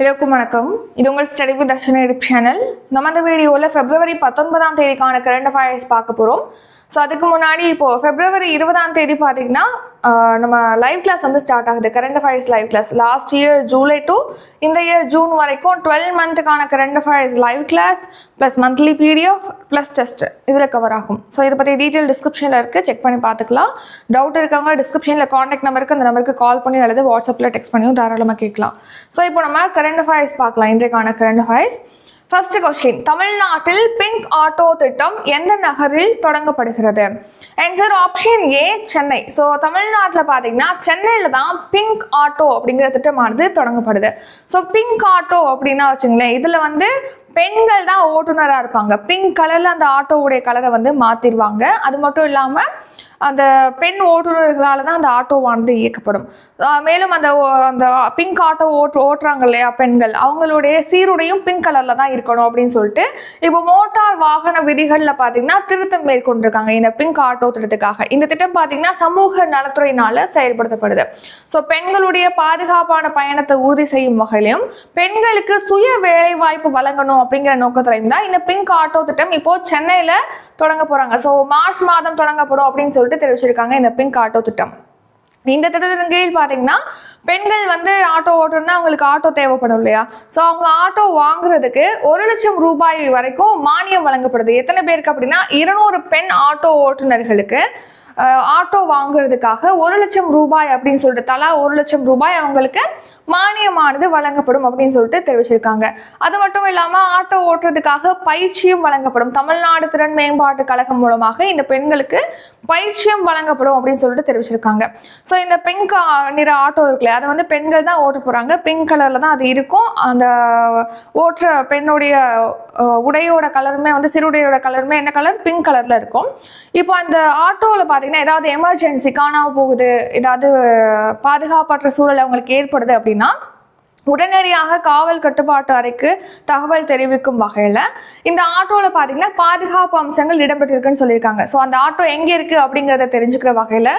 எல்லோருக்கும் வணக்கம். இது உங்கள் ஸ்டடி வித் தர்ஷன எடிப் சேனல் நம்ம இந்த வீடியோவில் பிப்ரவரி பத்தொன்பதாம் தேதிக்கான கரண்ட் அஃபேர்ஸ் பார்க்க போகிறோம் ஸோ அதுக்கு முன்னாடி இப்போது பிப்ரவரி இருபதாம் தேதி பார்த்தீங்கன்னா நம்ம லைவ் கிளாஸ் வந்து ஸ்டார்ட் ஆகுது. Current affairs live class last year July to இந்த இயர் ஜூன் வரைக்கும் twelve மந்த்துக்கான current affairs live class plus monthly period plus test இதில் கவர் ஆகும். ஸோ இதை பற்றி டீட்டெயில் டிஸ்கிரிப்ஷனில் இருக்குது செக் பண்ணி பார்த்துக்கலாம். டவுட் இருக்கவங்க டிஸ்கிரிப்ஷனில் காண்டாக்ட் நம்பருக்கு அந்த நம்பருக்கு கால் பண்ணி அல்லது வாட்ஸ்அப்பில் டெக்ஸ்ட் பண்ணியும் தாராளமாக கேட்கலாம். ஸோ இப்போ நம்ம கரண்ட் அஃபேர்ஸ் பார்க்கலாம். இன்றைக்கான கரண்ட் அஃபேர்ஸ் ஃபர்ஸ்ட் கொஸ்டின் தமிழ்நாட்டில் பிங்க் ஆட்டோ திட்டம் எந்த நகரில் தொடங்கப்படுகிறது? Answer option A Chennai so தமிழ்நாட்டில் பார்த்தீங்கன்னா சென்னையில் தான் பிங்க் ஆட்டோ அப்படிங்கிற திட்டமானது தொடங்கப்படுது. ஸோ பிங்க் ஆட்டோ அப்படின்னா வச்சுங்களேன் இதில் வந்து பெண்கள் தான் ஓட்டுநராக இருப்பாங்க. பிங்க் கலரில் அந்த ஆட்டோவுடைய கலரை வந்து மாற்றிடுவாங்க அது மட்டும் இல்லாமல் அந்த பெண் ஓட்டுநர்களால் தான் அந்த ஆட்டோவானது இயக்கப்படும். மேலும் அந்த ஓ- அந்த பிங்க் ஆட்டோ ஓட்டு ஓட்டுறாங்க இல்லையா பெண்கள் அவங்களுடைய சீருடையும் பிங்க் கலரில் தான் இருக்கணும் அப்படின்னு சொல்லிட்டு இப்போ மோட்டார் வாகன விதிகளில் பார்த்தீங்கன்னா திருத்தம் மேற்கொண்டிருக்காங்க இந்த பிங்க் ஆட்டோ திட்டத்துக்காக. இந்த திட்டம் பார்த்தீங்கன்னா சமூக நலத்துறையினால் செயல்படுத்தப்படுது. ஸோ பெண்களுடைய பாதுகாப்பான பயணத்தை உறுதி செய்யும் வகையிலும் பெண்களுக்கு சுய வேலை வாய்ப்பு வழங்கணும் அப்படிங்கிற நோக்கத்திலையும் தான் இந்த பிங்க் ஆட்டோ திட்டம் இப்போ சென்னையில் தொடங்க போகிறாங்க ஸோ மார்ச் மாதம் தொடங்கப்படும் அப்படின்னு சொல்லிட்டு தெரிவிச்சிருக்காங்க இந்த பிங்க் ஆட்டோ திட்டம். இந்த திட்டத்தின் கீழ் பார்த்தீங்கன்னா பெண்கள் வந்து ஆட்டோ ஓட்டணும்னா அவங்களுக்கு ஆட்டோ தேவைப்படும் இல்லையா? ஸோ அவங்க ஆட்டோ வாங்குறதுக்கு ஒரு லட்சம் ரூபாய் வரைக்கும் மானியம் வழங்கப்படுது. எத்தனை பேருக்கு அப்படின்னா இருநூறு பெண் ஆட்டோ ஓட்டுநர்களுக்கு ஆட்டோ வாங்குறதுக்காக ஒரு லட்சம் ரூபாய் அப்படின்னு சொல்லிட்டு தலா ஒரு லட்சம் ரூபாய் அவங்களுக்கு மானியமானது வழங்கப்படும் அப்படின்னு சொல்லிட்டு தெரிவிச்சிருக்காங்க. அது மட்டும் இல்லாமல் ஆட்டோ ஓட்டுறதுக்காக பயிற்சியும் வழங்கப்படும். தமிழ்நாடு திறன் மேம்பாட்டு கழகம் மூலமாக இந்த பெண்களுக்கு பயிற்சியும் வழங்கப்படும் அப்படின்னு சொல்லிட்டு தெரிவிச்சிருக்காங்க. ஸோ இந்த பிங்க் நிற ஆட்டோ இருக்குல்ல அதை வந்து பெண்கள் தான் ஓட்ட போகிறாங்க பிங்க் கலரில் தான் அது இருக்கும். அந்த ஓட்டுற பெண்ணுடைய உடையோட கலருமே வந்து சிறுடையோட கலருமே என்ன கலர் பிங்க் கலரில் இருக்கும். இப்போ அந்த ஆட்டோவில் பார்த்தீங்கன்னா ஏதாவது எமர்ஜென்சி காணாமல் போகுது ஏதாவது பாதுகாப்பற்ற சூழல் அவங்களுக்கு ஏற்படுது அப்படின்னா உடனடியாக காவல் கட்டுப்பாட்டு அறைக்கு தகவல் தெரிவிக்கும் வகையில் இந்த ஆட்டோவில் பார்த்தீங்கன்னா பாதுகாப்பு அம்சங்கள் இடம்பெற்றிருக்குன்னு சொல்லியிருக்காங்க. ஸோ அந்த ஆட்டோ எங்கே இருக்குது அப்படிங்கிறத தெரிஞ்சுக்கிற வகையில்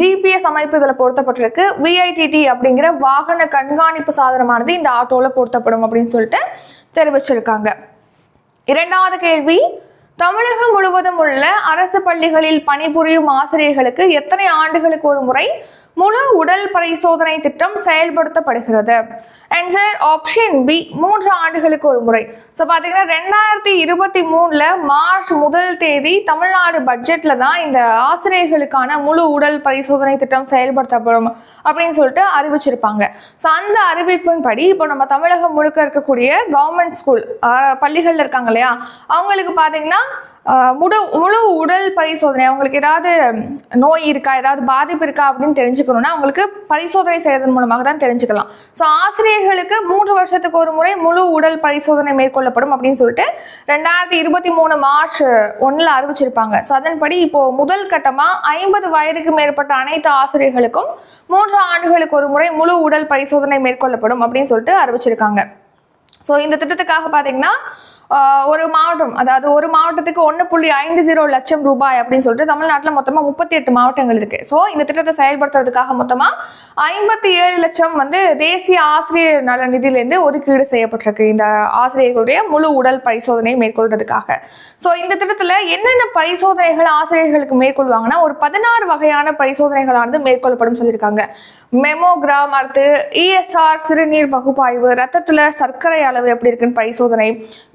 ஜிபிஎஸ் அமைப்பு இதில் பொருத்தப்பட்டிருக்கு. விஐடிடி அப்படிங்கிற வாகன கண்காணிப்பு சாதனமானது இந்த ஆட்டோவில் பொருத்தப்படும் அப்படின்னு சொல்லிட்டு தெரிவிச்சிருக்காங்க. இரண்டாவது கேள்வி தமிழகம் முழுவதும் உள்ள அரசு பள்ளிகளில் பணிபுரியும் ஆசிரியர்களுக்கு எத்தனை ஆண்டுகளுக்கு ஒரு முறை முழு உடல் பரிசோதனை திட்டம் செயல்படுத்தப்படுகிறது. ஆன்சர் ஆப்ஷன் பி மூன்று ஆண்டுகளுக்கு ஒரு முறை. ஸோ பார்த்தீங்கன்னா ரெண்டாயிரத்தி இருபத்தி மூணில் மார்ச் முதல் தேதி தமிழ்நாடு பட்ஜெட்டில் தான் இந்த ஆசிரியர்களுக்கான முழு உடல் பரிசோதனை திட்டம் செயல்படுத்தப்படும் அப்படின்னு சொல்லிட்டு அறிவிச்சிருப்பாங்க. ஸோ அந்த அறிவிப்பின்படி இப்போ நம்ம தமிழகம் முழுக்க இருக்கக்கூடிய கவர்மெண்ட் ஸ்கூல் பள்ளிகளில் இருக்காங்க இல்லையா? அவங்களுக்கு பார்த்தீங்கன்னா முழு முழு உடல் பரிசோதனை அவங்களுக்கு ஏதாவது நோய் இருக்கா ஏதாவது பாதிப்பு இருக்கா அப்படின்னு தெரிஞ்சுக்கணும்னா அவங்களுக்கு பரிசோதனை செய்வதன் மூலமாக தான் தெரிஞ்சுக்கலாம். ஸோ ஆசிரியர்களுக்கு மூன்று வருஷத்துக்கு ஒரு முறை முழு உடல் பரிசோதனை மேற்கொள்ளப்படும் அப்படின்னு சொல்லிட்டு ரெண்டாயிரத்தி இருபத்தி மூணு மார்ச் ஒன்றில் அறிவிச்சிருப்பாங்க. ஸோ அதன்படி இப்போது முதல் கட்டமாக ஐம்பது வயதுக்கு மேற்பட்ட அனைத்து ஆசிரியர்களுக்கும் மூன்று ஆண்டுகளுக்கு ஒரு முறை முழு உடல் பரிசோதனை மேற்கொள்ளப்படும் அப்படின்னு சொல்லிட்டு அறிவிச்சிருக்காங்க. ஸோ இந்த திட்டத்துக்காக பார்த்தீங்கன்னா ஒரு மாவட்டம் அதாவது ஒரு மாவட்டத்துக்கு ஒன்று புள்ளி ஐந்து ஜீரோ லட்சம் ரூபாய் அப்படின்னு சொல்லிட்டு தமிழ்நாட்டில் மொத்தமாக முப்பத்தி எட்டு மாவட்டங்கள் இருக்கு. ஸோ இந்த திட்டத்தை செயல்படுத்துறதுக்காக மொத்தமாக ஐம்பத்தி ஏழு லட்சம் வந்து தேசிய ஆசிரியர் நல நிதியிலேருந்து ஒதுக்கீடு செய்யப்பட்டிருக்கு இந்த ஆசிரியர்களுடைய முழு உடல் பரிசோதனை மேற்கொள்றதுக்காக. ஸோ இந்த திட்டத்தில் என்னென்ன பரிசோதனைகள் ஆசிரியர்களுக்கு மேற்கொள்வாங்கன்னா ஒரு பதினாறு வகையான பரிசோதனைகளானது மேற்கொள்ளப்படும் சொல்லியிருக்காங்க. மெமோகிராம் அடுத்து இஎஸ்ஆர் சிறுநீர் பகுப்பாய்வு ரத்தத்தில் சர்க்கரை அளவு எப்படி இருக்குன்னு பரிசோதனை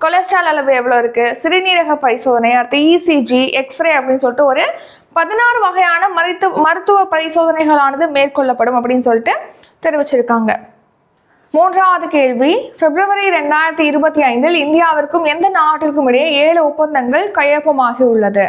கொலஸ்ட்ரால் அளவு எவ்வளோ இருக்குது சிறுநீரக பரிசோதனை அடுத்து இசிஜி எக்ஸ்ரே அப்படின்னு சொல்லிட்டு ஒரு பதினாறு வகையான மருத்துவ மருத்துவ பரிசோதனைகளானது மேற்கொள்ளப்படும் அப்படின்னு சொல்லிட்டு தெரிவிச்சிருக்காங்க. மூன்றாவது கேள்வி பிப்ரவரி ரெண்டாயிரத்தி இருபத்தி ஐந்தில் இந்தியாவிற்கும் எந்த நாட்டிற்கும் இடையே ஏழு ஒப்பந்தங்கள் கையொப்பமாகி உள்ளது?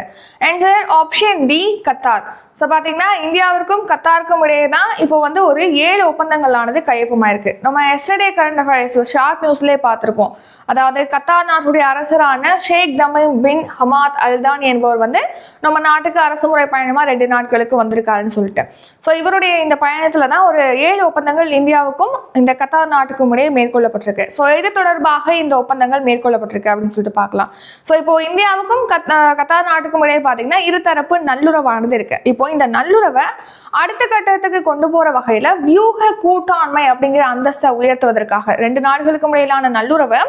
Answer option D Qatar so பார்த்தீங்கன்னா இந்தியாவிற்கும் கத்தாருக்கும் இடையே தான் இப்போ வந்து ஒரு ஏழு ஒப்பந்தங்களானது கையொப்பமாயிருக்கு. நம்ம எஸ்டர்டே கரண்ட் அஃபேர்ஸ் ஷார்ட் நியூஸ்லேயே பார்த்துருப்போம். அதாவது கத்தார் நாட்டுடைய அரசரான ஷேக் தமீம் பின் ஹமாத் அல்தான் என்பவர் வந்து நம்ம நாட்டுக்கு அரசு முறை பயணமாக ரெண்டு நாட்களுக்கு வந்திருக்காருன்னு சொல்லிட்டு. ஸோ இவருடைய இந்த பயணத்தில் தான் ஒரு ஏழு ஒப்பந்தங்கள் இந்தியாவுக்கும் இந்த கத்தார் நாட்டுக்கும் இடையே மேற்கொள்ளப்பட்டிருக்கு. ஸோ இது தொடர்பாக இந்த ஒப்பந்தங்கள் மேற்கொள்ளப்பட்டிருக்கு அப்படின்னு சொல்லிட்டு பார்க்கலாம். ஸோ இப்போ இந்தியாவுக்கும் கத்தார் நாட்டுக்கும் இடையே பார்த்தீங்கன்னா இருதரப்பு நல்லுறவானது இருக்கு. இப்போ இருக்கும் இந்த நல்லுறவை அடுத்த கட்டத்துக்கு கொண்டு போற வகையில வியூக கூட்டாண்மை அப்படிங்கிற அந்தஸ்தை உயர்த்துவதற்காக ரெண்டு நாடுகளுக்கும் இடையிலான நல்லுறவை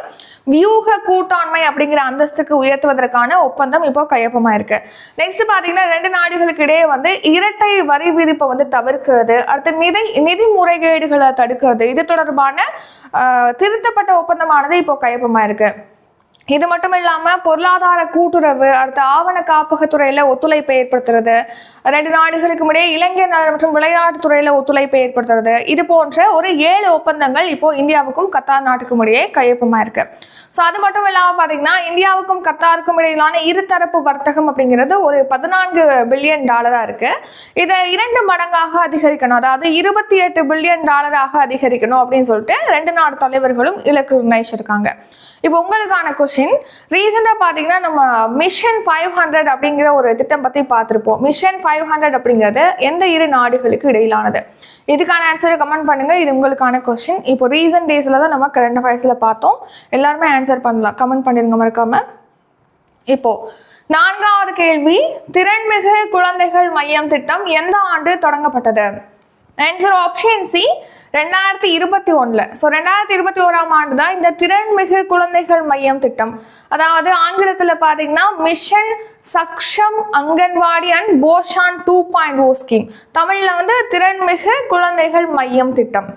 வியூக கூட்டாண்மை அப்படிங்கிற அந்தஸ்துக்கு உயர்த்துவதற்கான ஒப்பந்தம் இப்போ கையொப்பமா இருக்கு நெக்ஸ்ட் பாத்தீங்கன்னா ரெண்டு நாடுகளுக்கு இடையே வந்து இரட்டை வரி விதிப்பை வந்து தவிர்க்கிறது அடுத்து நிதி நிதி முறைகேடுகளை தடுக்கிறது இது தொடர்பான திருத்தப்பட்ட ஒப்பந்தமானது இப்போ கையொப்பமா இருக்கு இது மட்டும் இல்லாம பொருளாதார கூட்டுறவு அடுத்த ஆவண காப்பகத்துறையில் ஒத்துழைப்பை ஏற்படுத்துறது ரெண்டு நாடுகளுக்கும் இடையே இளைஞர் நலன் மற்றும் விளையாட்டு துறையில ஒத்துழைப்பை ஏற்படுத்துறது இது போன்ற ஒரு ஏழு ஒப்பந்தங்கள் இப்போ இந்தியாவுக்கும் கத்தார் நாட்டுக்கும் இடையே கையொப்பமா இருக்கு. ஸோ அது மட்டும் இல்லாம பாத்தீங்கன்னா இந்தியாவுக்கும் கத்தாருக்கும் இடையிலான இருதரப்பு வர்த்தகம் அப்படிங்கிறது ஒரு பதினான்கு பில்லியன் டாலரா இருக்கு. இதை இரண்டு மடங்காக அதிகரிக்கணும். அதாவது இருபத்தி எட்டு பில்லியன் டாலராக அதிகரிக்கணும் அப்படின்னு சொல்லிட்டு ரெண்டு நாடு தலைவர்களும் இலக்கு நிர்ணயிச்சிருக்காங்க. இப்போ உங்களுக்கான கொஷின் ரீசெண்டாக பார்த்தீங்கன்னா நம்ம மிஷன் ஃபைவ் ஹண்ட்ரட் அப்படிங்கிற ஒரு திட்டம் பற்றி பார்த்துருப்போம். மிஷன் ஃபைவ் ஹண்ட்ரட் அப்படிங்கிறது எந்த இரு நாடுகளுக்கு இடையிலானது? இதுக்கான ஆன்சரை கமெண்ட் பண்ணுங்கள் இது உங்களுக்கான கொஷின் இப்போ ரீசன்ட் டேஸில் தான் நம்ம கரண்ட் அஃபேர்ஸில் பார்த்தோம். எல்லாருமே ஆன்சர் பண்ணலாம். கமெண்ட் பண்ணிருங்க மறக்காமல் இப்போது நான்காவது கேள்வி. திறன்மிகு குழந்தைகள் மையம் திட்டம் எந்த ஆண்டு தொடங்கப்பட்டது? ஆன்சர் ஆப்ஷன் சி ரெண்டாயிரத்தி இருபத்தி ஒன்றில் ஸோ ரெண்டாயிரத்தி இருபத்தி ஓராம் ஆண்டு தான் இந்த திறன்மிகு குழந்தைகள் மையம் திட்டம். அதாவது ஆங்கிலத்தில் பார்த்தீங்கன்னா mission Saksham Anganwadi and Poshan two point O scheme தமிழில் வந்து திறன்மிகு குழந்தைகள் மையம் திட்டம்.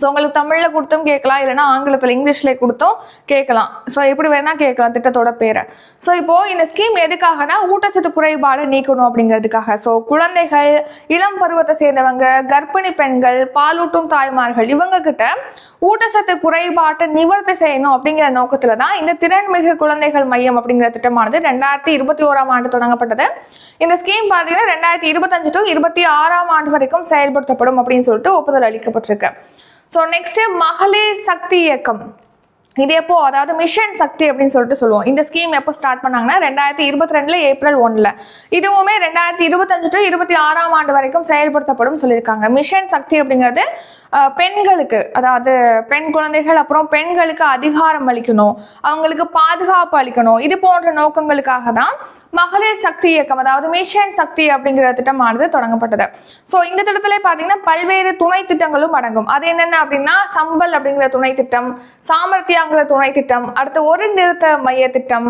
ஸோ உங்களுக்கு தமிழில் கொடுத்தும் கேட்கலாம் இல்லைன்னா ஆங்கிலத்தில் இங்கிலீஷில் கொடுத்தும் கேட்கலாம். ஸோ எப்படி வேணால் கேட்கலாம் திட்டத்தோட பேரை. ஸோ இப்போது இந்த ஸ்கீம் எதுக்காகனா ஊட்டச்சத்து குறைபாடு நீக்கணும் அப்படிங்கிறதுக்காக. ஸோ குழந்தைகள் இளம் பருவத்தை சேர்ந்தவங்க கர்ப்பிணி பெண்கள் பாலூட்டும் தாய்மார்கள் இவங்க கிட்ட ஊட்டச்சத்து குறைபாட்டை நிவர்த்தி செய்யணும் அப்படிங்கிற நோக்கத்தில் தான் இந்த திறன்மிகு குழந்தைகள் மையம் அப்படிங்கிற திட்டமானது ரெண்டாயிரத்தி இருபத்தி ஓராம் ஆண்டு தொடங்கப்பட்டது. இந்த ஸ்கீம் பார்த்தீங்கன்னா ரெண்டாயிரத்தி இருபத்தஞ்சு டு இருபத்தி ஆறாம் ஆண்டு வரைக்கும் செயல்படுத்தப்படும் அப்படின்னு சொல்லிட்டு ஒப்புதல் அளிக்கப்பட்டிருக்கு. ஸோ நெக்ஸ்ட் மகளிர் சக்தி இயக்கம். இது எப்போ? அதாவது மிஷன் சக்தி அப்படின்னு சொல்லிட்டு சொல்லுவோம். இந்த ஸ்கீம் எப்போ ஸ்டார்ட் பண்ணாங்கன்னா ரெண்டாயிரத்தி இருபத்தி ரெண்டுல ஏப்ரல் ஒன்ல இதுவுமே ரெண்டாயிரத்தி இருபத்தஞ்சு டு இருபத்தி ஆறாம் ஆண்டு வரைக்கும் செயல்படுத்தப்படும் சொல்லியிருக்காங்க. மிஷன் சக்தி அப்படிங்கிறது பெண்களுக்கு அதாவது பெண் குழந்தைகள் அப்புறம் பெண்களுக்கு அதிகாரம் அளிக்கணும் அவங்களுக்கு பாதுகாப்பு அளிக்கணும் இது போன்ற நோக்கங்களுக்காக தான் மகளிர் சக்தி இயக்கம் அதாவது மிஷன் சக்தி அப்படிங்கிற திட்டமானது தொடங்கப்பட்டது. ஸோ இந்த திட்டத்திலே பார்த்தீங்கன்னா பல்வேறு துணை திட்டங்களும் அடங்கும். அது என்னென்ன அப்படின்னா சம்பல் அப்படிங்கிற துணை திட்டம் சாமர்த்தியாங்கிற துணை திட்டம் அடுத்து ஒரு நிறுத்த மைய திட்டம்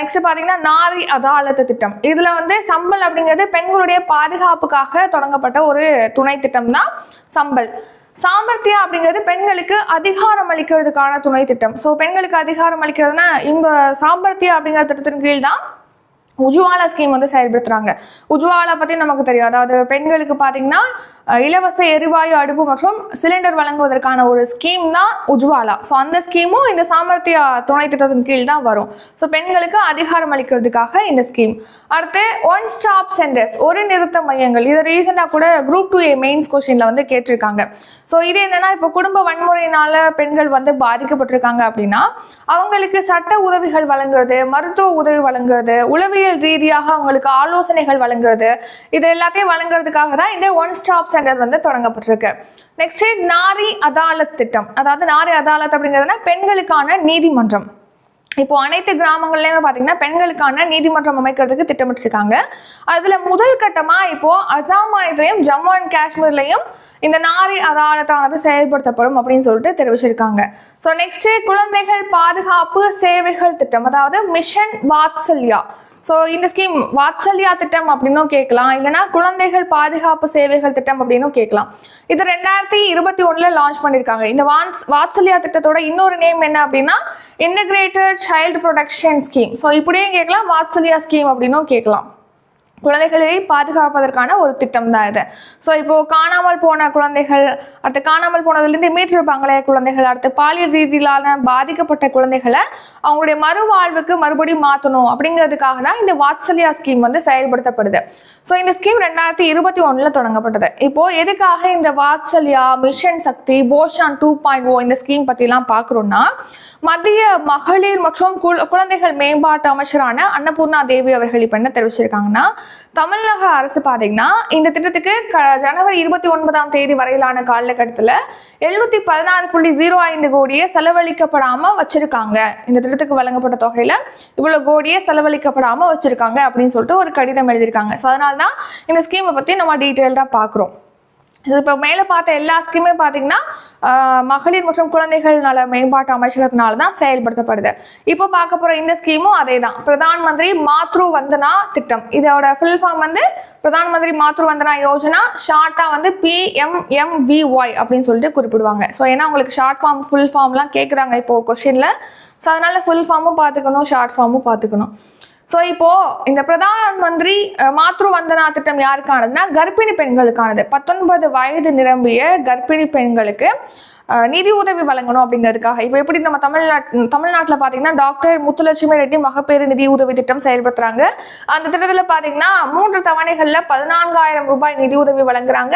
நெக்ஸ்ட் பார்த்தீங்கன்னா நாரி அதாலத்து திட்டம். இதில் வந்து சம்பல் அப்படிங்கிறது பெண்களுடைய பாதுகாப்புக்காக தொடங்கப்பட்ட ஒரு துணை திட்டம் தான் சம்பல். சாமர்த்தியா அப்படிங்கிறது பெண்களுக்கு அதிகாரம் அளிக்கிறதுக்கான துணை திட்டம். ஸோ பெண்களுக்கு அதிகாரம் அளிக்கிறதுனா இந்த சாமர்த்தியா அப்படிங்கிற திட்டத்தின் கீழ் தான் உஜ்வாலா ஸ்கீம் வந்து செயல்படுத்துறாங்க. உஜ்வாலா பத்தி நமக்கு தெரியும். அதாவது பெண்களுக்கு பாத்தீங்கன்னா இலவச எரிவாயு அடுப்பு மற்றும் சிலிண்டர் வழங்குவதற்கான ஒரு ஸ்கீம் தான் உஜ்வாலா. ஸோ அந்த ஸ்கீமும் இந்த சாமர்த்திய துணை திட்டத்தின் கீழ் தான் வரும். ஸோ பெண்களுக்கு அதிகாரம் அளிக்கிறதுக்காக இந்த ஸ்கீம் அடுத்து ஒன் ஸ்டாப் சென்டர்ஸ் ஒரு நிறுத்த மையங்கள். இது ரீசெண்டாக கூட குரூப் டூ ஏ மெயின்ஸ் கொஸ்டின்ல வந்து கேட்டிருக்காங்க. ஸோ இது என்னன்னா இப்போ குடும்ப வன்முறையினால பெண்கள் வந்து பாதிக்கப்பட்டிருக்காங்க அப்படின்னா அவங்களுக்கு சட்ட உதவிகள் வழங்குறது மருத்துவ உதவி வழங்குறது உளவியல் ரீதியாக அவங்களுக்கு ஆலோசனைகள் வழங்குறது. இது எல்லாத்தையும் வழங்குறதுக்காக தான் இந்த ஒன் ஸ்டாப் சென்டர் வந்து தொடங்கப்பட்டிருக்கு. நெக்ஸ்ட் நாரி அதாலத் திட்டம். அதாவது நாரி அதாலத் அப்படிங்கிறதுனா பெண்களுக்கான நீதிமன்றம். இப்போ அனைத்து கிராமங்கள்லயுமே பார்த்தீங்கன்னா பெண்களுக்கான நீதிமன்றம் அமைக்கிறதுக்கு திட்டமிட்டிருக்காங்க. அதுல முதல் கட்டமா இப்போ அசாம் ஜம்மு அண்ட் காஷ்மீர்லையும் இந்த நாரி அதாலத்தானது செயல்படுத்தப்படும் அப்படின்னு சொல்லிட்டு தெரிவிச்சிருக்காங்க. ஸோ நெக்ஸ்ட் குழந்தைகள் பாதுகாப்பு சேவைகள் திட்டம். அதாவது மிஷன் வாத்சல்யா. ஸோ இந்த ஸ்கீம் வாத்சல்யா திட்டம் அப்படின்னும் கேட்கலாம். இல்லைன்னா குழந்தைகள் பாதுகாப்பு சேவைகள் திட்டம் அப்படின்னும் கேட்கலாம். இது ரெண்டாயிரத்தி இருபத்தி ஒன்றில் லான்ச் பண்ணியிருக்காங்க. இந்த வான்ஸ் வாத்சல்யா திட்டத்தோட இன்னொரு நேம் என்ன அப்படின்னா integrated child protection scheme so இப்படியும் கேட்கலாம் வாத்சல்யா ஸ்கீம் அப்படின்னும் கேட்கலாம். குழந்தைகளை பாதுகாப்பதற்கான ஒரு திட்டம் தான் இது. ஸோ இப்போது காணாமல் போன குழந்தைகள் அடுத்து காணாமல் போனதுலேருந்து மீட்டிருப்பாங்களே குழந்தைகள் அடுத்து பாலியல் ரீதியிலான பாதிக்கப்பட்ட குழந்தைகளை அவங்களுடைய மறுவாழ்வுக்கு மறுபடியும் மாற்றணும் அப்படிங்கிறதுக்காக தான் இந்த வாத்சல்யா ஸ்கீம் வந்து செயல்படுத்தப்படுது. ஸோ இந்த ஸ்கீம் ரெண்டாயிரத்தி இருபத்தி ஒன்றில் தொடங்கப்பட்டது. இப்போது எதுக்காக இந்த Vatsalya mission Shakti Poshan two point O இந்த ஸ்கீம் பற்றிலாம் பார்க்குறோன்னா மத்திய மகளிர் மற்றும் குழந்தைகள் மேம்பாட்டு அமைச்சரான அன்னபூர்ணா தேவி அவர்கள் இப்போ என்ன தெரிவிச்சிருக்காங்கன்னா தமிழக அரசு பார்த்தீங்கன்னா இந்த திட்டத்துக்கு க ஜனவரி இருபத்தி ஒன்பதாம் தேதி வரையிலான காலகட்டத்தில் எழுநூத்தி பதினாறு புள்ளி ஜீரோ ஐந்து கோடியை செலவழிக்கப்படாம வச்சிருக்காங்க. இந்த திட்டத்துக்கு வழங்கப்பட்ட தொகையில இவ்வளவு கோடியே செலவழிக்கப்படாம வச்சிருக்காங்க அப்படின்னு சொல்லிட்டு ஒரு கடிதம் எழுதியிருக்காங்க. ஸோ அதனால தான் இந்த ஸ்கீமை பற்றி நம்ம டீட்டெயில்டாக பார்க்குறோம் இப்போ மேலே பார்த்த எல்லா ஸ்கீமே பார்த்தீங்கன்னா மகளிர் மற்றும் குழந்தைகள் நல மேம்பாட்டு அமைச்சகத்தினால தான் செயல்படுத்தப்படுது. இப்போ பார்க்க போகிற இந்த ஸ்கீமும் அதே தான் பிரதான் மந்திரி மாத்ரு வந்தனா திட்டம். இதோட ஃபுல் ஃபார்ம் வந்து பிரதான் மந்திரி மாத்ரு வந்தனா யோஜனா ஷார்ட்டாக வந்து பிஎம்எம்விஒய் அப்படின்னு சொல்லிட்டு குறிப்பிடுவாங்க. ஸோ ஏன்னா உங்களுக்கு ஷார்ட் ஃபார்ம் ஃபுல் ஃபார்ம்லாம் கேட்குறாங்க இப்போ கொஷினில் ஸோ அதனால ஃபுல் ஃபார்மும் பார்த்துக்கணும் ஷார்ட் ஃபார்மும் பார்த்துக்கணும் ஸோ இப்போ இந்த பிரதான் மந்திரி மாத்ரு வந்தனா திட்டம் யாருக்கானதுன்னா கர்ப்பிணி பெண்களுக்கானது. பத்தொன்பது வயது நிரம்பிய கர்ப்பிணி பெண்களுக்கு நிதி உதவி வழங்கணும் அப்படிங்கிறதுக்காக. இப்போ எப்படி நம்ம தமிழ்நாட் தமிழ்நாட்டில் பார்த்தீங்கன்னா டாக்டர் முத்துலட்சுமி ரெட்டி மகப்பேறு நிதி உதவி திட்டம் செயல்படுத்துறாங்க. அந்த திட்டத்தில் பார்த்தீங்கன்னா மூன்று தவணைகளில் பதினான்காயிரம் ரூபாய் நிதி உதவி வழங்குறாங்க.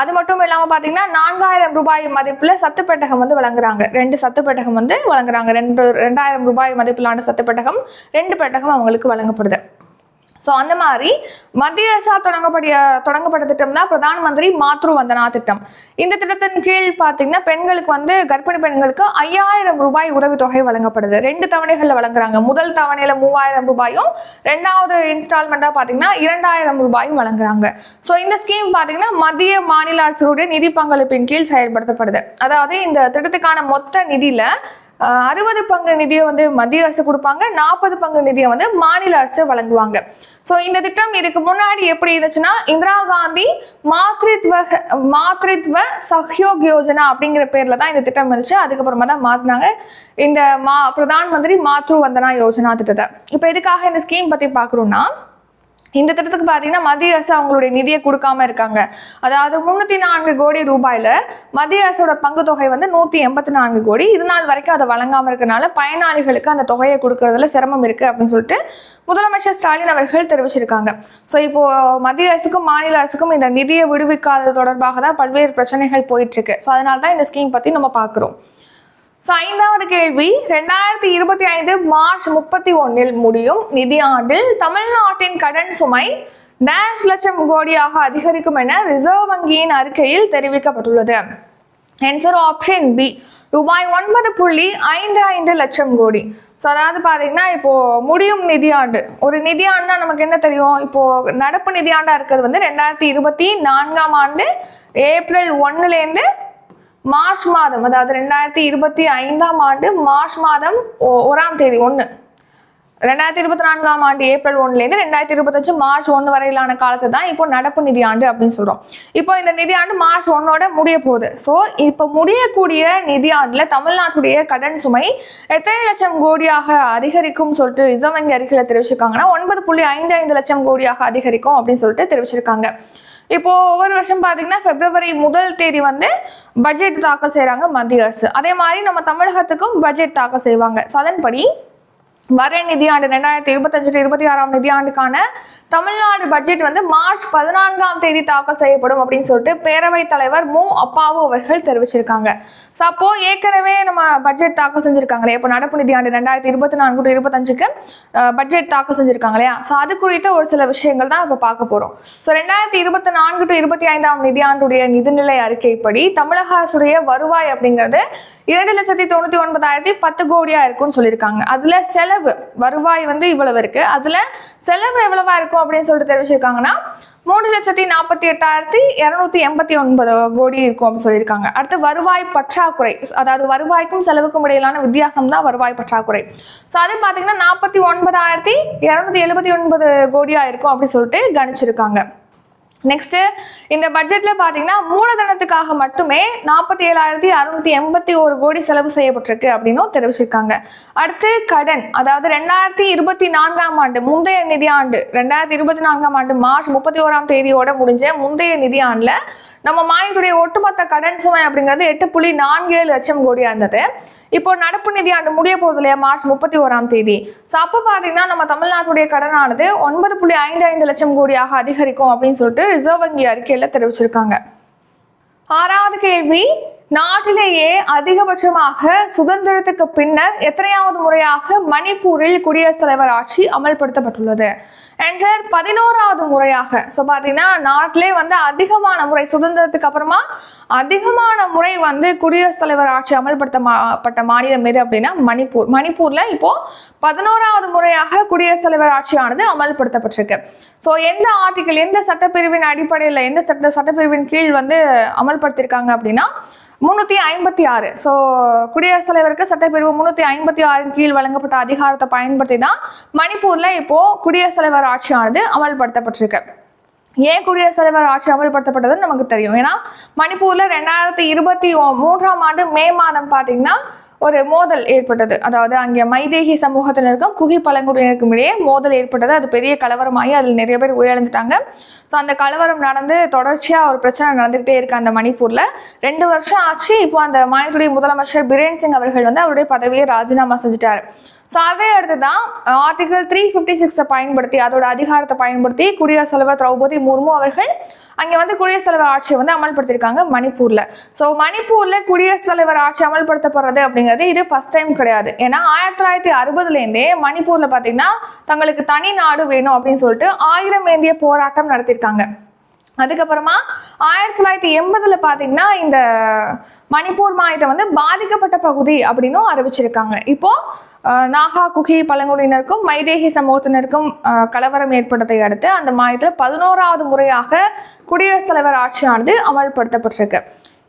அது மட்டும் இல்லாமல் பார்த்தீங்கன்னா நான்காயிரம் ரூபாய் மதிப்பில் சத்து பெட்டகம் வந்து வழங்குறாங்க. ரெண்டு சத்து பெட்டகம் வந்து வழங்குறாங்க. ரெண்டு ரெண்டாயிரம் ரூபாய் மதிப்பிலான சத்து பெட்டகம் ரெண்டு பெட்டகம் அவங்களுக்கு வழங்கப்படுது. ஸோ அந்த மாதிரி மத்திய அரசால் தொடங்கப்படிய தொடங்கப்பட்ட திட்டம் தான் பிரதான் மந்திரி மாத்ரு வந்தனா திட்டம். இந்த திட்டத்தின் கீழ் பார்த்தீங்கன்னா பெண்களுக்கு வந்து கர்ப்பிணி பெண்களுக்கு ஐயாயிரம் ரூபாய் உதவித்தொகை வழங்கப்படுது. ரெண்டு தவணைகளில் வழங்குறாங்க. முதல் தவணையில் மூவாயிரம் ரூபாயும் ரெண்டாவது இன்ஸ்டால்மெண்ட்டாக பார்த்தீங்கன்னா இரண்டாயிரம் ரூபாயும் வழங்குறாங்க. ஸோ இந்த ஸ்கீம் பார்த்தீங்கன்னா மத்திய மாநில அரசுடைய நிதி பங்களிப்பின் கீழ் செயல்படுத்தப்படுது. அதாவது இந்த திட்டத்துக்கான மொத்த நிதியில் அறுபது பங்கு நிதியை வந்து மத்திய அரசு கொடுப்பாங்க. நாற்பது பங்கு நிதியை வந்து மாநில அரசு வழங்குவாங்க. ஸோ இந்த திட்டம் இதுக்கு முன்னாடி எப்படி இருந்துச்சுன்னா இந்திரா காந்தி மாத்ரித்வ மாத்ரித்வ சஹ்யோக் யோஜனா அப்படிங்கிற பேர்ல தான் இந்த திட்டம் இருந்துச்சு. அதுக்கப்புறமா தான் மாத்தினாங்க. இந்த மா பிரதான் மந்திரி மாத்ரு வந்தனா யோஜனா திட்டத்தை. இப்போ எதுக்காக இந்த ஸ்கீம் பத்தி பார்க்குறோம்னா இந்த திட்டத்துக்கு பார்த்தீங்கன்னா மத்திய அரசு அவங்களுடைய நிதியை கொடுக்காம இருக்காங்க. அதாவது முன்னூத்தி நான்கு கோடி ரூபாயில மத்திய அரசோட பங்கு தொகை வந்து நூத்தி எண்பத்தி நான்கு கோடி. இது நாள் வரைக்கும் அதை வழங்காம இருக்கனால பயனாளிகளுக்கு அந்த தொகையை கொடுக்கறதுல சிரமம் இருக்கு அப்படின்னு சொல்லிட்டு முதலமைச்சர் ஸ்டாலின் அவர்கள் தெரிவிச்சிருக்காங்க. ஸோ இப்போ மத்திய அரசுக்கும் மாநில அரசுக்கும் இந்த நிதியை விடுவிக்காதது தொடர்பாக தான் பல்வேறு பிரச்சனைகள் போயிட்டு இருக்கு. ஸோ அதனால தான் இந்த ஸ்கீம் பத்தி நம்ம பார்க்குறோம் ஸோ ஐந்தாவது கேள்வி ரெண்டாயிரத்தி இருபத்தி ஐந்து மார்ச் முப்பத்தி ஒன்றில் முடியும் நிதியாண்டில் தமிழ்நாட்டின் கடன் சுமை டேஷ் லட்சம் கோடியாக அதிகரிக்கும் என ரிசர்வ் வங்கியின் அறிக்கையில் தெரிவிக்கப்பட்டுள்ளது. ஆன்சர் ஆப்ஷன் பி ரூபாய் ஒன்பது புள்ளி ஐந்து ஐந்து லட்சம் கோடி. ஸோ அதாவது பார்த்தீங்கன்னா இப்போது முடியும் நிதியாண்டு. ஒரு நிதியாண்டுனா நமக்கு என்ன தெரியும்? இப்போது நடப்பு நிதியாண்டாக இருக்கிறது வந்து ரெண்டாயிரத்தி இருபத்தி நான்காம் ஆண்டு ஏப்ரல் ஒன்றுலேருந்து மார்ச் மாதம் அதாவது ரெண்டாயிரத்தி இருபத்தி ஐந்தாம் ஆண்டு மார்ச் மாதம் ஒ- ஒராம் தேதி ஒன்று ரெண்டாயிரத்தி இருபத்தி நான்காம் ஆண்டு ஏப்ரல் ஒன்றுலேருந்து ரெண்டாயிரத்தி இருபத்தஞ்சு மார்ச் ஒன்று வரையிலான காலத்தை தான் இப்போ நடப்பு நிதியாண்டு அப்படின்னு சொல்கிறோம் இப்போ இந்த நிதியாண்டு மார்ச் ஒன்னோட முடிய போகுது. ஸோ இப்போ முடியக்கூடிய நிதியாண்டில் தமிழ்நாட்டுடைய கடன் சுமை எத்தனை லட்சம் கோடியாக அதிகரிக்கும் சொல்லிட்டு ரிசர்வ் வங்கி அறிக்கையில் தெரிவிச்சிருக்காங்கன்னா ஒன்பது புள்ளி ஐந்து ஐந்து லட்சம் கோடியாக அதிகரிக்கும் அப்படின்னு சொல்லிட்டு தெரிவிச்சிருக்காங்க. இப்போ ஒவ்வொரு வருஷம் பார்த்தீங்கன்னா பிப்ரவரி முதல் தேதி வந்து பட்ஜெட் தாக்கல் செய்கிறாங்க மத்திய அரசு. அதே மாதிரி நம்ம தமிழகத்துக்கும் பட்ஜெட் தாக்கல் செய்வாங்க. ஸோ அதன்படி வர நிதியாண்டு ரெண்டாயிரத்தி இருபத்தஞ்சு to இருபத்தி ஆறாம் நிதியாண்டுக்கான தமிழ்நாடு பட்ஜெட் வந்து மார்ச் பதினான்காம் தேதி தாக்கல் செய்யப்படும் அப்படின்னு சொல்லிட்டு பேரவைத் தலைவர் மு. அப்பாவு அவர்கள் தெரிவிச்சிருக்காங்க. ஸோ அப்போ ஏற்கனவே நம்ம பட்ஜெட் தாக்கல் செஞ்சிருக்காங்களே இப்போ நடப்பு நிதியாண்டு ரெண்டாயிரத்தி இருபத்தி நான்கு டு இருபத்தஞ்சுக்கு பட்ஜெட் தாக்கல் செஞ்சிருக்காங்க இல்லையா? ஸோ அது குறித்த ஒரு சில விஷயங்கள் தான் இப்போ பார்க்க போகிறோம் ஸோ ரெண்டாயிரத்தி இருபத்தி நான்கு டு இருபத்தி ஐந்தாம் நிதியாண்டுடைய நிதிநிலை அறிக்கைப்படி தமிழக அரசுடைய வருவாய் அப்படிங்கிறது இரண்டு லட்சத்தி தொண்ணூத்தி ஒன்பதாயிரத்தி பத்து கோடியா இருக்கும்னு சொல்லியிருக்காங்க. அதுல செலவு வருவாய் வந்து இவ்வளவு இருக்கு. அதுல செலவு எவ்வளவா இருக்கும் அப்படின்னு சொல்லிட்டு தெரிவிச்சிருக்காங்கன்னா மூணு லட்சத்தி நாற்பத்தி எட்டாயிரத்தி இரநூத்தி எண்பத்தி ஒன்பது கோடி இருக்கும் அப்படின்னு சொல்லியிருக்காங்க. அடுத்து வருவாய் பற்றாக்குறை அதாவது வருவாய்க்கும் செலவுக்கும் இடையிலான வித்தியாசம் தான் வருவாய் பற்றாக்குறை. ஸோ அது பார்த்தீங்கன்னா நாற்பத்தி ஒன்பதாயிரத்தி இரநூத்தி எழுபத்தி ஒன்பது கோடியாக இருக்கும் அப்படின்னு சொல்லிட்டு கணிச்சிருக்காங்க. நெக்ஸ்ட் இந்த பட்ஜெட்ல பாத்தீங்கன்னா மூலதனத்துக்காக மட்டுமே நாற்பத்தி ஏழாயிரத்தி அறுநூத்தி எண்பத்தி ஒரு கோடி செலவு செய்யப்பட்டிருக்கு அப்படின்னும் தெரிவிச்சிருக்காங்க. அடுத்து கடன் அதாவது ரெண்டாயிரத்தி இருபத்தி நான்காம் ஆண்டு முந்தைய நிதியாண்டு ரெண்டாயிரத்தி இருபத்தி நான்காம் ஆண்டு மார்ச் முப்பத்தி ஓராம் தேதியோட முடிஞ்ச முந்தைய நிதியாண்டுல நம்ம மாநிலத்துடைய ஒட்டுமொத்த கடன் சுமை அப்படிங்கிறது எட்டு புள்ளி நான்கு ஏழு லட்சம் கோடியா இருந்தது. இப்போ நடப்பு நிதியாண்டு முடிய போகுது இல்லையா மார்ச் முப்பத்தி ஓராம் தேதி. ஸோ அப்போ பார்த்தீங்கன்னா நம்ம தமிழ்நாட்டுடைய கடனானது ஒன்பது புள்ளி ஐந்து ஐந்து லட்சம் கோடியாக அதிகரிக்கும் அப்படின்னு சொல்லிட்டு ரிசர்வ் வங்கி அறிக்கையில் தெரிவிச்சிருக்காங்க. ஆறாவது கேள்வி நாட்டிலேயே அதிகபட்சமாக சுதந்திரத்துக்கு பின்னர் எத்தனையாவது முறையாக மணிப்பூரில் குடியரசுத் தலைவர் ஆட்சி அமல்படுத்தப்பட்டுள்ளது. அண்ட் சார் பதினோராவது முறையாக. ஸோ பார்த்தீங்கன்னா நாட்டிலே வந்து அதிகமான முறை சுதந்திரத்துக்கு அப்புறமா அதிகமான முறை வந்து குடியரசுத் தலைவர் ஆட்சி அமல்படுத்தப்பட்ட மாநிலம் எது அப்படின்னா மணிப்பூர். மணிப்பூரில் இப்போ பதினோராவது முறையாக குடியரசுத் தலைவர் ஆட்சியானது அமல்படுத்தப்பட்டிருக்கு. ஸோ எந்த ஆர்டிக்கல் எந்த சட்டப்பிரிவின் அடிப்படையில் எந்த சட்ட சட்டப்பிரிவின் கீழ் வந்து அமல்படுத்தியிருக்காங்க அப்படின்னா முன்னூற்றி ஐம்பத்தி ஆறு. ஸோ குடியரசுத் தலைவருக்கு சட்டப்பிரிவு முன்னூற்றி ஐம்பத்தி ஆறின் கீழ் வழங்கப்பட்ட அதிகாரத்தை பயன்படுத்தி தான் மணிப்பூரில் இப்போது குடியரசுத் தலைவர் ஆட்சியானது அமல்படுத்தப்பட்டிருக்கு. ஏன் குடியரசுத் தலைவர் ஆட்சி அமல்படுத்தப்பட்டதுன்னு நமக்கு தெரியும். ஏன்னா மணிப்பூரில் ரெண்டாயிரத்தி இருபத்தி ஒ- மூன்றாம் ஆண்டு மே மாதம் பார்த்தீங்கன்னா ஒரு மோதல் ஏற்பட்டது. அதாவது அங்கே மைதேகி சமூகத்தினருக்கும் குகி பழங்குடியினருக்கும் இடையே மோதல் ஏற்பட்டது. அது பெரிய கலவரமாகி அதில் நிறைய பேர் உயிரிழந்துட்டாங்க. ஸோ அந்த கலவரம் நடந்து தொடர்ச்சியாக ஒரு பிரச்சனை நடந்துகிட்டே இருக்கு அந்த மணிப்பூரில். ரெண்டு வருஷம் ஆச்சு. இப்போ அந்த மாநிலத்துடைய முதலமைச்சர் பிரேன் சிங் அவர்கள் வந்து அவருடைய பதவியை ராஜினாமா செஞ்சுட்டார். ஸோ அதே அடுத்து தான் ஆர்டிகல் த்ரீ ஃபிஃப்டி சிக்ஸை பயன்படுத்தி அதோட அதிகாரத்தை பயன்படுத்தி குடியரசு தலைவர் திரௌபதி முர்மு அவர்கள் அங்கே வந்து குடியரசுத் தலைவர் ஆட்சியை வந்து அமல்படுத்தியிருக்காங்க மணிப்பூரில். ஸோ மணிப்பூரில் குடியரசுத் தலைவர் ஆட்சி அமல்படுத்தப்படுறது அப்படிங்கிறது இது ஃபஸ்ட் டைம் கிடையாது. ஏன்னா ஆயிரத்தி தொள்ளாயிரத்தி அறுபதுலேருந்தே மணிப்பூரில் பார்த்தீங்கன்னா தங்களுக்கு தனி நாடு வேணும் அப்படின்னு சொல்லிட்டு ஆயிரம் ஏந்திய போராட்டம் நடத்தியிருக்காங்க. அதுக்கப்புறமா ஆயிரத்தி தொள்ளாயிரத்தி எண்பதுல பாத்தீங்கன்னா இந்த மணிப்பூர் மாநிலத்தை வந்து பாதிக்கப்பட்ட பகுதி அப்படின்னும் அறிவிச்சிருக்காங்க. இப்போ நாகா குகி பழங்குடியினருக்கும் மைதேகி சமூகத்தினருக்கும் கலவரம் ஏற்பட்டதை அடுத்து அந்த மாநிலத்தில் பதினோராவது முறையாக குடியரசுத் தலைவர் ஆட்சியானது அமல்படுத்தப்பட்டிருக்கு.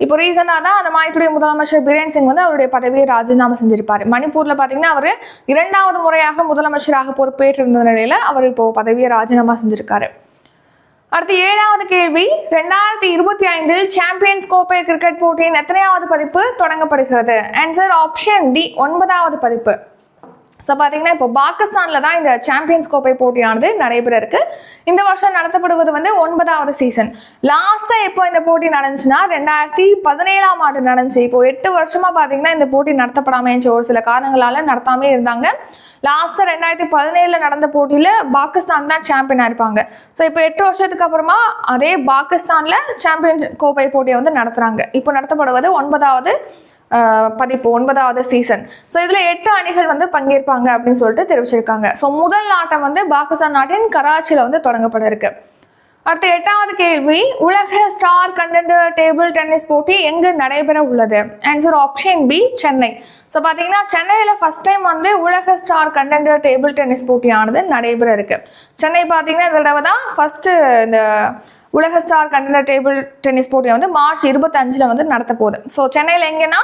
இப்போ ரீசனாக தான் அந்த மாநிலத்துடைய முதலமைச்சர் பீரேன் சிங் வந்து அவருடைய பதவியை ராஜினாமா செஞ்சிருப்பார். மணிப்பூரில் பார்த்தீங்கன்னா அவர் இரண்டாவது முறையாக முதலமைச்சராக பொறுப்பேற்றிருந்த நிலையில் அவர் இப்போ பதவியை ராஜினாமா செஞ்சிருக்காரு. அடுத்து ஏழாவது கேள்வி ரெண்டாயிரத்தி இருபத்தி ஐந்தில் சாம்பியன்ஸ் கோப்பை கிரிக்கெட் போட்டியின் எத்தனையாவது பதிப்பு தொடங்கப்படுகிறது? ஆன்சர் ஆப்ஷன் டி ஒன்பதாவது பதிப்பு. ஸோ பார்த்தீங்கன்னா இப்போ பாகிஸ்தானில் தான் இந்த சாம்பியன்ஸ் கோப்பை போட்டியானது நடைபெற இருக்கு இந்த வருஷம் நடத்தப்படுவது வந்து ஒன்பதாவது சீசன் லாஸ்ட்டாக எப்போ இந்த போட்டி நடந்துச்சுன்னா ரெண்டாயிரத்தி பதினேழாம் ஆண்டு நடந்துச்சு. இப்போ எட்டு வருஷமா பார்த்தீங்கன்னா இந்த போட்டி நடத்தப்படாமல் இருந்துச்சு ஒரு சில காரணங்களால நடத்தாமே இருந்தாங்க. லாஸ்ட்டாக ரெண்டாயிரத்தி பதினேழில் நடந்த போட்டியில் பாகிஸ்தான் தான் சாம்பியனாக இருப்பாங்க. ஸோ இப்போ எட்டு வருஷத்துக்கு அப்புறமா அதே பாகிஸ்தானில் சாம்பியன் கோப்பை போட்டியை வந்து நடத்துகிறாங்க இப்போ நடத்தப்படுவது ஒன்பதாவது பதிப்பு ஒன்பதாவது சீசன் ஸோ இதில் எட்டு அணிகள் வந்து பங்கேற்பாங்க அப்படின்னு சொல்லிட்டு தெரிவிச்சிருக்காங்க. ஸோ முதல் ஆட்டம் வந்து பாகிஸ்தான் நாட்டின் கராச்சியில் வந்து தொடங்கப்பட இருக்கு அடுத்த எட்டாவது கேள்வி உலக ஸ்டார் கண்டென்டர் டேபிள் டென்னிஸ் போட்டி எங்கு நடைபெற உள்ளது? Answer option B Chennai. So பார்த்தீங்கன்னா சென்னையில் ஃபர்ஸ்ட் டைம் வந்து உலக ஸ்டார் கண்டென்டர் டேபிள் டென்னிஸ் போட்டியானது நடைபெற இருக்கு. சென்னை பார்த்தீங்கன்னா இந்த தடவை தான் ஃபர்ஸ்ட் இந்த உலக ஸ்டார் கண்டனர் டேபிள் டென்னிஸ் போட்டியை வந்து மார்ச் இருபத்தஞ்சில் வந்து நடத்த போகுது. ஸோ சென்னையில் எங்கன்னா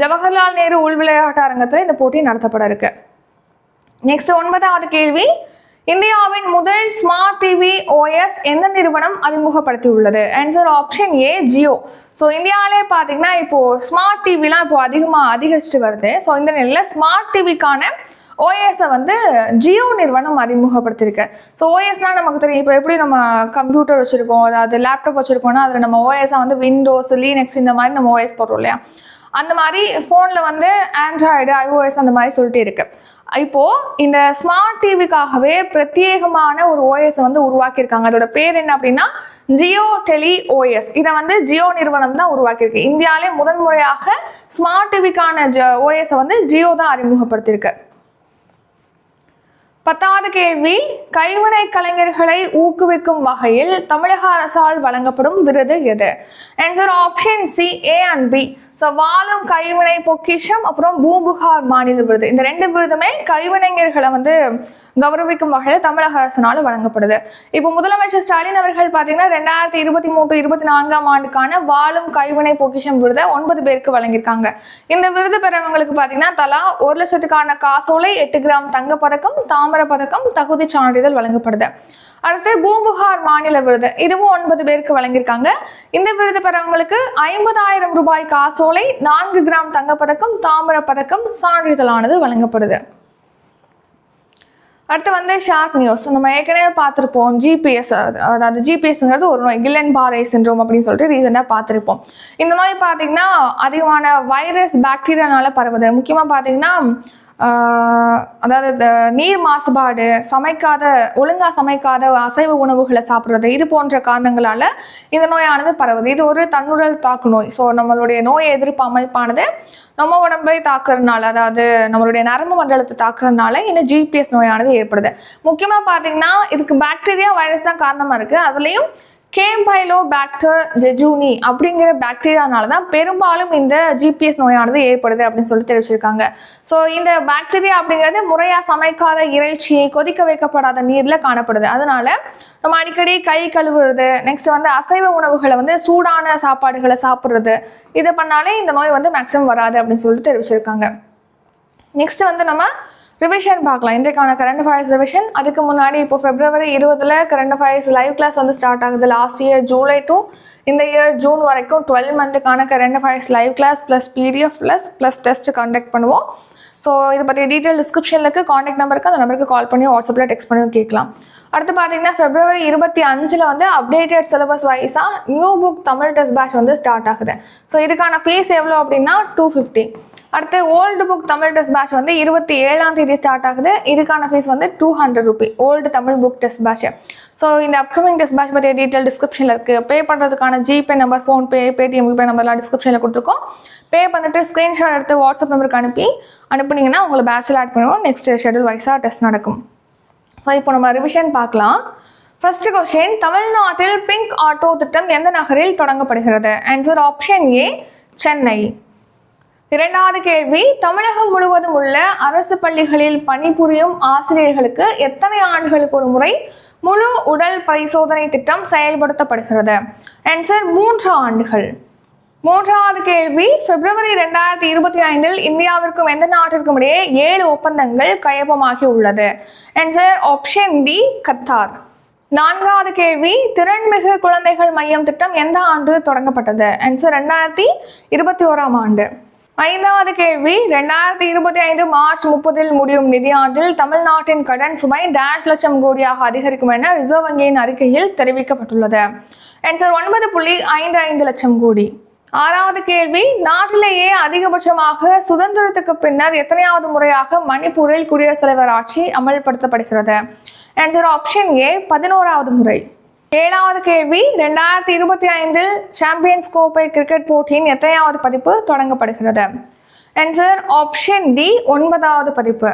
ஜவஹர்லால் நேரு உள் விளையாட்டு அரங்கத்தில் இந்த போட்டி நடத்தப்பட இருக்கு. நெக்ஸ்ட் ஒன்பதாவது கேள்வி. இந்தியாவின் முதல் ஸ்மார்ட் டிவி ஓஎஸ் எந்த நிறுவனம் அறிமுகப்படுத்தி உள்ளது answer option A Jio so இந்தியாவிலே பார்த்தீங்கன்னா இப்போ ஸ்மார்ட் டிவிலாம் இப்போ அதிகமாக அதிகரிச்சுட்டு வருது. ஸோ இந்த நிலையில் ஸ்மார்ட் டிவிக்கான ஓஎஸை வந்து ஜியோ நிறுவனம் அறிமுகப்படுத்தியிருக்கு. ஸோ ஓஎஸ்னால் நமக்கு தெரியும். இப்போ எப்படி நம்ம கம்ப்யூட்டர் வச்சுருக்கோம் அதாவது லேப்டாப் வச்சுருக்கோம்னா அதில் நம்ம ஓஎஸாக வந்து விண்டோஸ் லீனக்ஸ் இந்த மாதிரி நம்ம ஓஎஸ் போடுறோம் இல்லையா? அந்த மாதிரி ஃபோனில் வந்து ஆண்ட்ராய்டு ஐஓஎஸ் அந்த மாதிரி சொல்லிட்டு இருக்குது இப்போது இந்த ஸ்மார்ட் டிவிக்காகவே பிரத்யேகமான ஒரு ஓஎஸ் வந்து உருவாக்கியிருக்காங்க. அதோட பேர் என்ன அப்படின்னா ஜியோ டெலி ஓஎஸ் இதை வந்து ஜியோ நிறுவனம் தான் உருவாக்கியிருக்கு. இந்தியாவிலே முதன்முறையாக ஸ்மார்ட் டிவிக்கான ஓஎஸை வந்து ஜியோ தான் அறிமுகப்படுத்தியிருக்கு. பத்தாவது கேள்வி கைவினை கலைஞர்களை ஊக்குவிக்கும் வகையில் தமிழக அரசால் வழங்கப்படும் விருது எது? Answer option C A and B so வாழும் கைவினை பொக்கிஷம் அப்புறம் பூம்புகார் மாநில விருது. இந்த ரெண்டு விருதுமே கைவினைஞர்களை வந்து கௌரவிக்கும் வகையில் தமிழக அரசினால் வழங்கப்படுது. இப்போ முதலமைச்சர் ஸ்டாலின் அவர்கள் பார்த்தீங்கன்னா ரெண்டாயிரத்தி இருபத்தி மூன்று இருபத்தி நான்காம் ஆண்டுக்கான வாழும் கைவினை பொக்கிஷம் விருதை ஒன்பது பேருக்கு வழங்கியிருக்காங்க. இந்த விருது பெறவங்களுக்கு பார்த்தீங்கன்னா தலா ஒரு லட்சத்துக்கான காசோலை எட்டு கிராம் தங்கப்பதக்கம் தாமிர பதக்கம் தகுதி சான்றிதழ் வழங்கப்படுது. அடுத்து பூம்புகார் மாநில விருது. இதுவும் ஒன்பது பேருக்கு வழங்கியிருக்காங்க. இந்த விருது பெறவங்களுக்கு ஐம்பதாயிரம் ரூபாய் காசோலை நான்கு கிராம் தங்கப்பதக்கம் தாமிர பதக்கம் சான்றிதழானது வழங்கப்படுது. அடுத்து வந்து ஷார்க் நியூஸ் நம்ம ஏற்கனவே பார்த்துருப்போம் ஜிபிஎஸ் அதாவது ஜிபிஎஸ்ங்கிறது ஒரு நோய் கில்லன் பாரே சின்ரோம் அப்படின்னு சொல்லிட்டு ரீசெண்டாக பார்த்துருப்போம். இந்த நோய் பார்த்தீங்கன்னா அதிகமான வைரஸ் பாக்டீரியானால பரவுது. முக்கியமாக பார்த்தீங்கன்னா அதாவது நீர் மாசுபாடு சமைக்காத ஒழுங்காக சமைக்காத அசைவ உணவுகளை சாப்பிட்றது இது போன்ற காரணங்களால் இந்த நோயானது பரவுது. இது ஒரு தன்னுடல் தாக்கு நோய். ஸோ நம்மளுடைய நோய் எதிர்ப்பு அமைப்பானது நம்ம உடம்பை தாக்குறதுனால அதாவது நம்மளுடைய நரம்பு மண்டலத்தை தாக்குறதுனால இந்த ஜிபிஎஸ் நோயானது ஏற்படுது. முக்கியமாக பார்த்தீங்கன்னா இதுக்கு பாக்டீரியா வைரஸ் தான் காரணமாக இருக்குது அதுலேயும் கேம்பைலோ பாக்டர் ஜெஜூனி அப்படிங்கிற பாக்டீரியானால தான் பெரும்பாலும் இந்த ஜிபிஎஸ் நோயானது ஏற்படுது அப்படின்னு சொல்லி தெரிவிச்சிருக்காங்க. ஸோ இந்த பாக்டீரியா அப்படிங்கிறது முறையாக சமைக்காத இறைச்சி கொதிக்க வைக்கப்படாத நீரில் காணப்படுது. அதனால நம்ம அடிக்கடி கை கழுவுறது நெக்ஸ்ட் வந்து அசைவ உணவுகளை வந்து சூடான சாப்பாடுகளை சாப்பிட்றது இதை பண்ணாலே இந்த நோய் வந்து மேக்ஸிமம் வராது அப்படின்னு சொல்லிட்டு தெரிவிச்சிருக்காங்க. நெக்ஸ்ட் வந்து நம்ம ரிவிஷன் பார்க்கலாம். இன்றைக்கான கரண்ட் அஃபேர்ஸ் ரிவிஷன் அதுக்கு முன்னாடி இப்போ பிப்ரவரி இருபதுல கரண்ட் அஃபேர்ஸ் லைவ் கிளாஸ் வந்து ஸ்டார்ட் ஆகுது. லாஸ்ட் இயர் ஜூலை டு இந்த இயர் ஜூன் வரைக்கும் twelve மந்த்துக்கான current affairs live class plus PDF plus plus test conduct பண்ணுவோம். ஸோ இதை பற்றி டீட்டெயில் டிஸ்கிரிப்ஷனில் இருக்குது காண்டாக்ட் நம்பருக்கு அந்த நம்பருக்கு கால் பண்ணி வாட்ஸ்அப்பில் டெக்ஸ்ட் பண்ணி கேட்கலாம். அடுத்து பார்த்தீங்கன்னா பிப்ரவரி இருபத்தி அஞ்சில் வந்து அப்டேட்டட் சிலபஸ் வைஸாக new book Tamil test batch வந்து ஸ்டார்ட் ஆகுது. ஸோ இதுக்கான ஃபீஸ் எவ்வளோ அப்படின்னா டூ ஃபிஃப்டி அடுத்து old book Tamil test batch வந்து இருபத்தி ஏழாம் தேதி ஸ்டார்ட் ஆகுது. இதுக்கான ஃபீஸ் வந்து two hundred rupee old Tamil book test batch so இந்த அப்கமிங் டெஸ்ட் பேட்ச் பற்றிய டீட்டெயில் டிஸ்கிரிப்ஷனில் இருக்குது பே பண்ணுறதுக்கான ஜிபே நம்பர் ஃபோன்பே பேடிஎம் யூபே நம்பர்லாம் டிஸ்கிரிப்ஷனில் கொடுத்துருக்கோம். பே பண்ணிட்டு ஸ்க்ரீன்ஷாட் எடுத்து வாட்ஸ்அப் நம்பருக்கு அனுப்பி அனுப்புனீங்கன்னா உங்களை பேட்சில் ஆட் பண்ணுவோம். நெக்ஸ்ட் ஷெடியூல் வைஸாக டெஸ்ட் நடக்கும். ஸோ இப்போ நம்ம ரிவிஷன் பார்க்கலாம். ஃபர்ஸ்ட் கொஸ்டின் தமிழ்நாட்டில் பிங்க் ஆட்டோ திட்டம் எந்த நகரில் தொடங்கப்படுகிறது? ஆன்சர் ஆப்ஷன் ஏ சென்னை இரண்டாவது கேள்வி தமிழகம் முழுவதும் உள்ள அரசு பள்ளிகளில் பணிபுரியும் ஆசிரியர்களுக்கு எத்தனை ஆண்டுகளுக்கு ஒரு முறை முழு உடல் பரிசோதனை திட்டம் செயல்படுத்தப்படுகிறது? ஆன்சர் மூன்று ஆண்டுகள். மூன்றாவது கேள்வி பிப்ரவரி ரெண்டாயிரத்தி இருபத்தி ஐந்தில் இந்தியாவிற்கும் எந்த நாட்டிற்கும் இடையே ஏழு ஒப்பந்தங்கள் கையொப்பமாகி உள்ளது? Answer option D Qatar. நான்காவது கேள்வி திறன்மிகு குழந்தைகள் மையம் திட்டம் எந்த ஆண்டு தொடங்கப்பட்டது? ஆன்சர் ரெண்டாயிரத்தி இருபத்தி ஓராம் ஆண்டு. ஐந்தாவது கேள்வி ரெண்டாயிரத்தி இருபத்தி ஐந்து மார்ச் முப்பதில் முடியும் நிதியாண்டில் தமிழ்நாட்டின் கடன் சுமை டேஷ் லட்சம் கோடியாக அதிகரிக்கும் என ரிசர்வ் வங்கியின் அறிக்கையில் தெரிவிக்கப்பட்டுள்ளது. ஆன்சர் ஒன்பது புள்ளி ஐந்து ஐந்து லட்சம் கோடி. ஆறாவது கேள்வி நாட்டிலேயே அதிகபட்சமாக சுதந்திரத்துக்கு பின்னர் எத்தனையாவது முறையாக மணிப்பூரில் குடியரசுத் தலைவர் ஆட்சி அமல்படுத்தப்படுகிறது? ஆன்சர் ஆப்ஷன் ஏ பதினோராவது முறை. ஏழாவது கேள்வி ரெண்டாயிரத்தி இருபத்தி ஐந்தில் சாம்பியன்ஸ் கோப்பை கிரிக்கெட் போட்டியின் எத்தனையாவது பதிப்பு தொடங்கப்படுகிறது? ஆன்சர் ஆப்ஷன் டி ஒன்பதாவது பதிப்பு.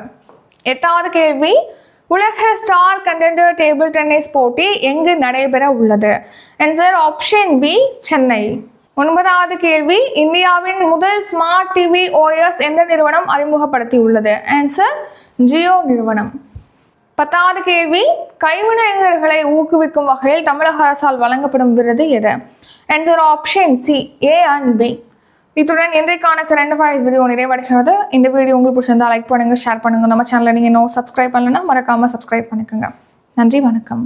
எட்டாவது கேள்வி உலக ஸ்டார் கண்டெண்டர் டேபிள் டென்னிஸ் போட்டி எங்கு நடைபெற உள்ளது? Answer option B Chennai. ஒன்பதாவது கேள்வி இந்தியாவின் முதல் ஸ்மார்ட் டிவி ஓஎஸ் எந்த நிறுவனம் அறிமுகப்படுத்தி உள்ளது ஆன்சர் ஜியோ நிறுவனம். பத்தாவது கேள்வி கைவினைஞர்களை ஊக்குவிக்கும் வகையில் தமிழக அரசால் வழங்கப்படும் விருது எது? Answer option C A and B இத்துடன் இன்றைக்கான கரண்ட் அஃபேர்ஸ் வீடியோ நிறைவடைகிறது. இந்த வீடியோ உங்களுக்கு பிடிச்சிருந்தா லைக் பண்ணுங்கள் ஷேர் பண்ணுங்க. நம்ம சேனலை நீங்கள் இன்னும் சப்ஸ்கிரைப் பண்ணலன்னா மறக்காமல் சப்ஸ்கிரைப் பண்ணிக்கோங்க. நன்றி வணக்கம்.